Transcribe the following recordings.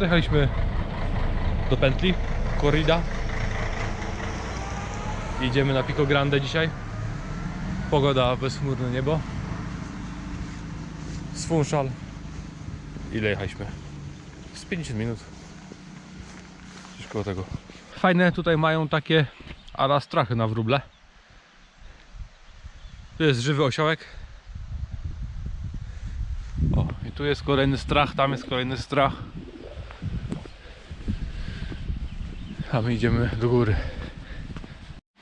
Dojechaliśmy do pętli Corrida. Idziemy na Pico Grande dzisiaj. Pogoda, bezchmurne niebo. Z Funchal. Ile jechaliśmy? Z 50 minut. Gdzieś koło tego. Fajne tutaj mają takie ala strachy na wróble. Tu jest żywy osiołek. O, i tu jest kolejny strach, tam jest kolejny strach. A my idziemy do góry.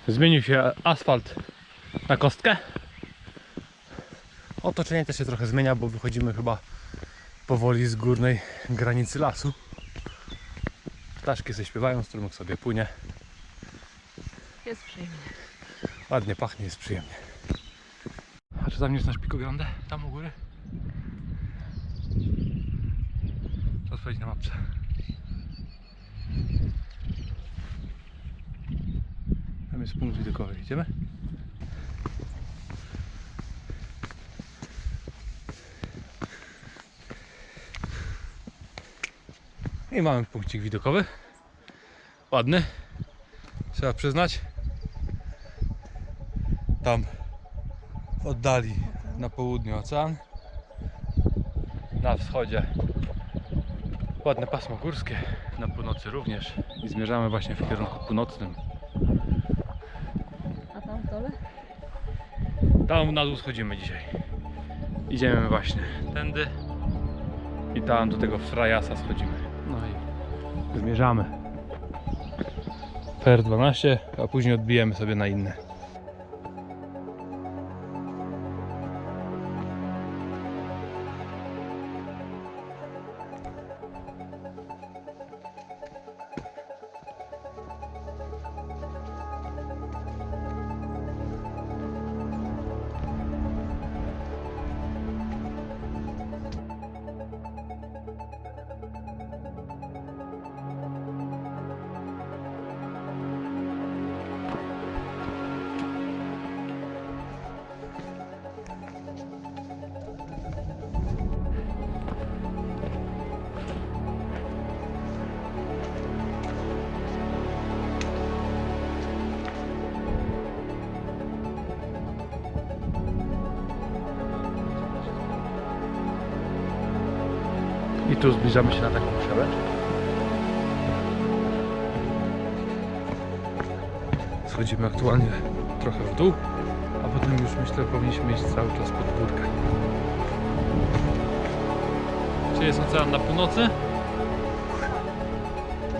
Zmienił się asfalt na kostkę. Otoczenie też się trochę zmienia, bo wychodzimy chyba powoli z górnej granicy lasu. Ptaszki sobie śpiewają, strumyk sobie płynie. Jest przyjemnie. Ładnie pachnie, jest przyjemnie. A czy tam jest nasz Pico Grande? Tam u góry? Trzeba sprawdzić na mapce. Tam jest punkt widokowy. Idziemy? I mamy punkcik widokowy. Ładny. Trzeba przyznać. Tam w oddali na południu ocean. Na wschodzie ładne pasmo górskie. Na północy również. I zmierzamy właśnie w kierunku północnym. Dole? Tam na dół schodzimy dzisiaj. Idziemy właśnie tędy i tam do tego frajasa schodzimy. No i zmierzamy. PR12, a później odbijemy sobie na inne. Tu zbliżamy się na taką przełęcz. Schodzimy aktualnie trochę w dół, a potem już myślę powinniśmy iść cały czas pod górkę. Czy jest ocean na północy?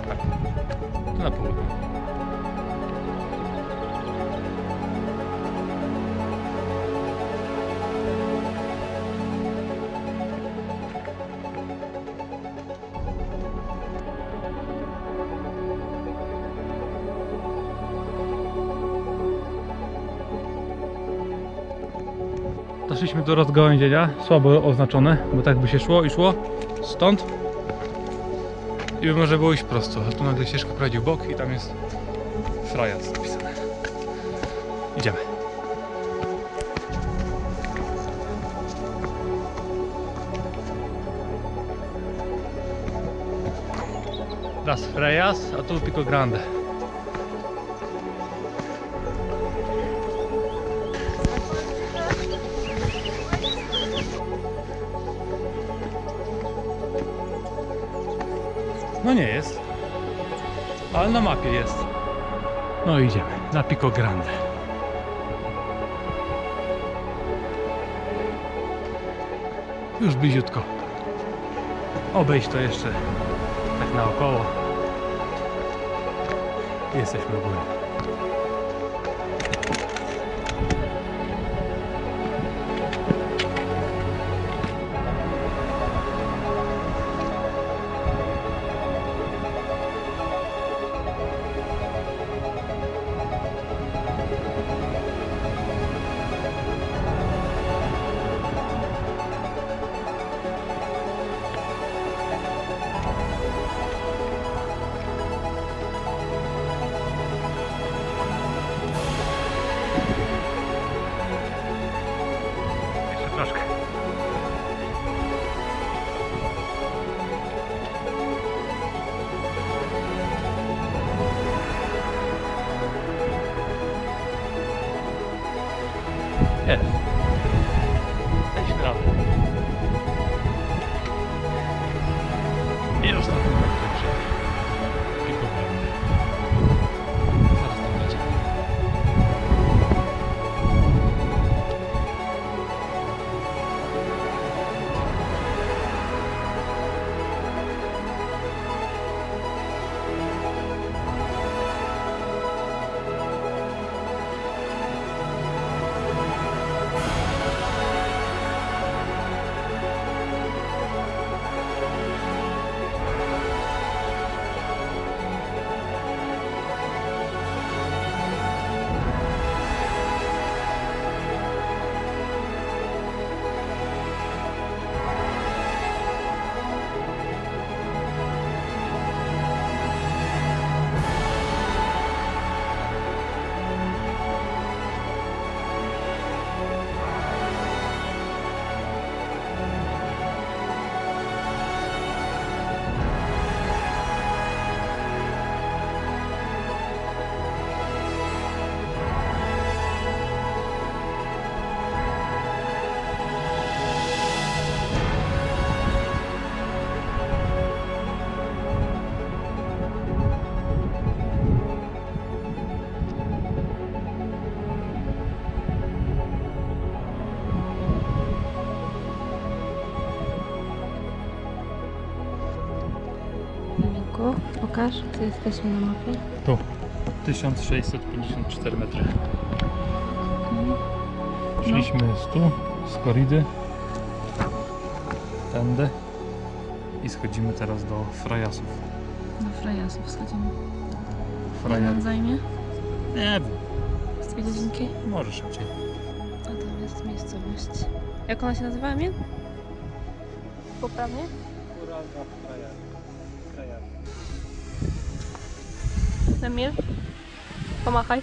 Tak. Tu na południu. Doszliśmy do rozgałęzienia, słabo oznaczone, bo tak by się szło i szło stąd i by może było iść prosto, a tu nagle ścieżka prowadzi w bok i tam jest frajas napisane. Idziemy. Las Frejas, a tu Pico Grande. No nie jest. Ale na mapie jest. No idziemy na Pico Grande. Już bliziutko. Obejść to jeszcze tak naokoło. Jesteśmy u góry. ました。Pokaż, gdzie jesteśmy na mapie. Tu. 1654 metry. Szliśmy z tu, z koridy, tędy i schodzimy teraz do frajasów. Do Frajasów schodzimy. Frajer. zajmie? Nie wiem, Z dwie godzinki? może szybciej. A tam jest miejscowość. Jak ona się nazywa, Emil? Poprawnie? на мир. Помахай.